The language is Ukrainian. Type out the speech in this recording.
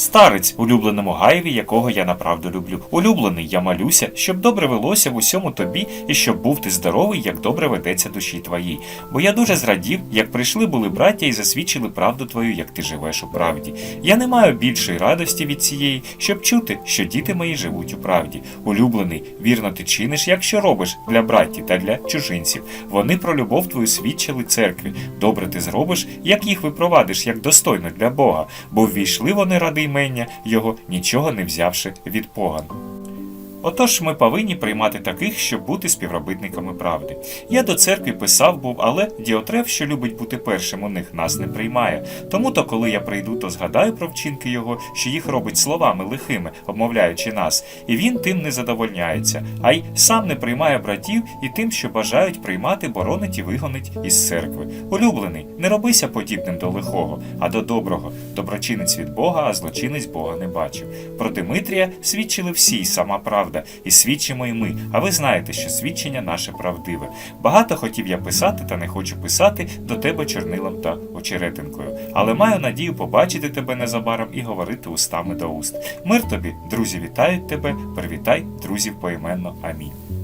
Старець, улюбленому Гаєві, якого я направду люблю. Улюблений, я малюся, щоб добре велося в усьому тобі, і щоб був ти здоровий, як добре ведеться душі твоїй. Бо я дуже зрадів, як прийшли були браття і засвідчили правду твою, як ти живеш у правді. Я не маю більшої радості від цієї, щоб чути, що діти мої живуть у правді. Улюблений, вірно ти чиниш, якщо робиш для братів та для чужинців. Вони про любов твою свідчили церкві. Добре ти зробиш, як їх випровадиш, як достойно для Бога, бо ввійшли вони ради ймення його, нічого не взявши від поган. Отож ми повинні приймати таких, щоб бути співробітниками правди. Я до церкви писав був, але Діотреф, що любить бути першим у них, нас не приймає. Тому то, коли я прийду, то згадаю про вчинки його, що їх робить словами лихими, обмовляючи нас, і він тим не задовольняється, а й сам не приймає братів і тим, що бажають приймати, боронить і вигонить із церкви. Улюблений, не робися подібним до лихого, а до доброго. Доброчинець від Бога, а злочинець Бога не бачив. Про Димитрія свідчили всі, й сама правда, і свідчимо й ми. А ви знаєте, що свідчення наше правдиве. Багато хотів я писати, та не хочу писати до тебе чорнилом та очеретинкою. Але маю надію побачити тебе незабаром і говорити устами до уст. Мир тобі, друзі, вітають тебе, привітай друзів поіменно. Амінь.